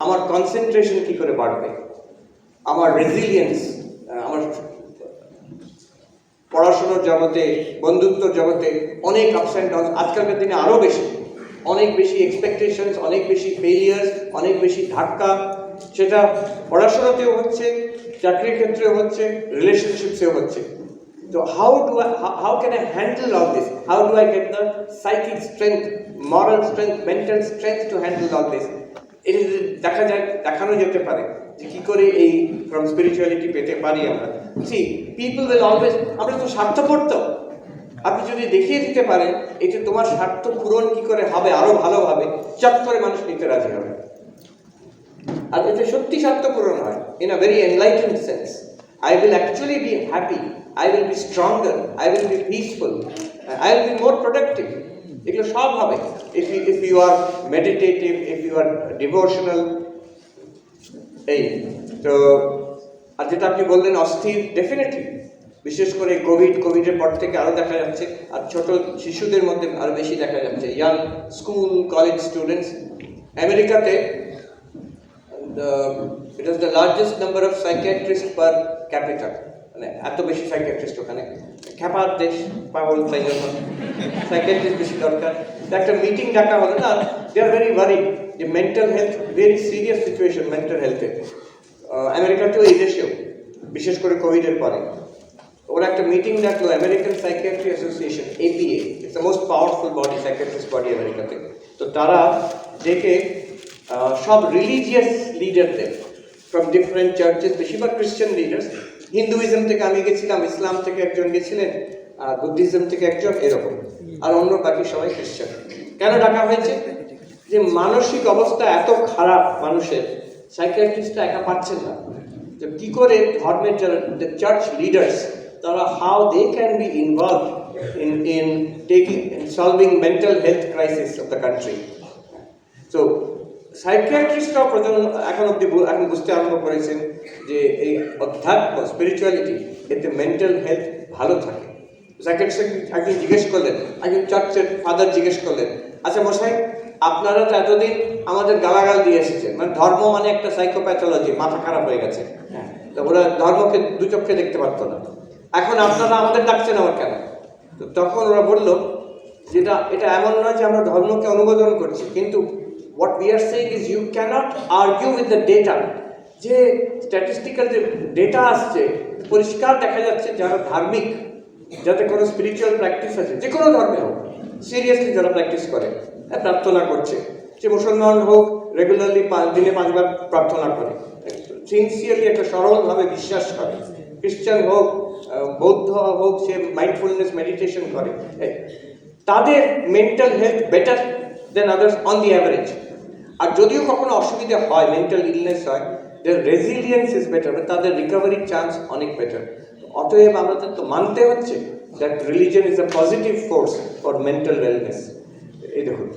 আমার কনসেন্ট্রেশন কি করে বাড়বে? আমার রেজিলিয়েন্স আমার পড়াশোনার জগতে, বন্ধুত্বর জগতে অনেক আপস অ্যান্ড ডাউন আজকালকার দিনে আরও বেশি। অনেক বেশি এক্সপেকটেশনস অনেক বেশি ফেলিয়ার্স অনেক বেশি ধাক্কা। সেটা পড়াশোনাতেও হচ্ছে, চাকরির ক্ষেত্রেও হচ্ছে রিলেশনশিপসেও হচ্ছে। তো how do I how can I handle all this how do I get the psychic strength moral strength mental strength to handle all this এটা দেখা যায়, দেখানো যেতে পারে যে কি করে এই ফ্রম স্পিরিচুয়ালিটি পেতে পারি আমরা। সি পিপল উইল অলওয়েজ আমরা তো স্বার্থপর তো। আপনি যদি দেখিয়ে দিতে পারেন এটা তোমার স্বার্থ পূরণ কি করে হবে, আরও ভালোভাবে চট করে মানুষ নিতে রাজি হবে। আর এতে সত্যি স্বার্থ পূরণ হয় in a very enlightened sense I will actually be happy I will be stronger I will be peaceful I will be more productive এগুলো সব হবে। If you if you are meditative if you are devotional এই, তো, আর যেটা আপনি বললেন, অস্থির definitely বিশেষ করে কোভিড কোভিডের পর থেকে আরও দেখা যাচ্ছে, আর ছোট শিশুদের মধ্যে আরও বেশি দেখা যাচ্ছে ইয়াং স্কুল কলেজ স্টুডেন্টস আমেরিকাতে it is the largest number of psychiatrist per capital মানে এত বেশি সাইকিয়াট্রিস্ট ওখানে। খ্যাপার দেশ পাগল তাই জন্য। সাইকিয়াট্রিস্ট বেশি দরকার। একটা মিটিং ডাকা হলো না দে আর ভেরি ওয়ারি যে mental health very serious situation mental হেলথে আমেরিকাতেও এই দেশেও বিশেষ করে কোভিডের পরে। ওরা একটা মিটিং ডাকলো American psychiatry association APA it's the most powerful body psychiatrist body আমেরিকাতে তো। তারা আহ, সব রিলিজিয়াস লিডারদের ফ্রম ডিফারেন্ট চার্চেস বেশিরভাগ খ্রিস্টান লিডার্স হিন্দুইজম থেকে আমি গেছিলাম ইসলাম থেকে একজন গেছিলেন বুদ্ধিজম থেকে একজন এরকম, আর অন্য বাকি সবাই খ্রিস্টান কেন ডাকা হয়েছে? যে মানসিক অবস্থা এত খারাপ মানুষের সাইকিয়াট্রিস্টরা একা পাচ্ছেন না। তো কি করে ধর্মের যারা চার্চ লিডার্স তারা how they can be involve in in taking solving mental health crisis of the country তো সাইকিয়াট্রিস্টরাও প্রজন্ম এখন অব্দি এখন বুঝতে আরম্ভ করেছেন যে এই অধ্যাত্ম স্পিরিচুয়ালিটি এতে মেন্টাল হেলথ ভালো থাকে। সাইকিয়াট্রিস্ট একদিন জিজ্ঞেস করলেন একজন চার্চের ফাদার জিজ্ঞেস করলেন আচ্ছা মশাই আপনারা তো এতদিন আমাদের গালাগাল দিয়ে এসেছেন। মানে ধর্ম মানে একটা সাইকোপ্যাথোলজি মাথা খারাপ হয়ে গেছে। হ্যাঁ। তো ওরা ধর্মকে দু চোখে দেখতে পারতো না। এখন আপনারা আমাদের ডাকছেন আমার কেন? তো তখন ওরা বলল যেটা, এটা এমন নয় যে আমরা ধর্মকে অনুমোদন করছি, কিন্তু what we are saying is you can't argue with the data যে স্ট্যাটিস্টিক্যাল যে ডেটা আসছে, পরিষ্কার দেখা যাচ্ছে যারা ধার্মিক যাতে কোনো স্পিরিচুয়াল প্র্যাকটিস আছে, যে কোনো ধর্মে হোক সিরিয়াসলি যারা প্র্যাকটিস করে প্রার্থনা করছে যে মুসলমান হোক রেগুলারলি পাঁচ দিনে পাঁচবার প্রার্থনা করে সিনসিয়ারলি একটা সরলভাবে বিশ্বাস করে খ্রিস্টান হোক বৌদ্ধ হোক, সে মাইন্ডফুলনেস মেডিটেশন করে তাদের mental health better than others on the average আর যদিও কখনো অসুবিধা হয় মেন্টাল ইলনেস হয় দের রেজিলিয়েন্স ইজ বেটার তাদের রিকভারির চান্স অনেক বেটার অতএব আমাদের তো মানতে হচ্ছে that religion is a positive force for mental wellness এই দেখুন।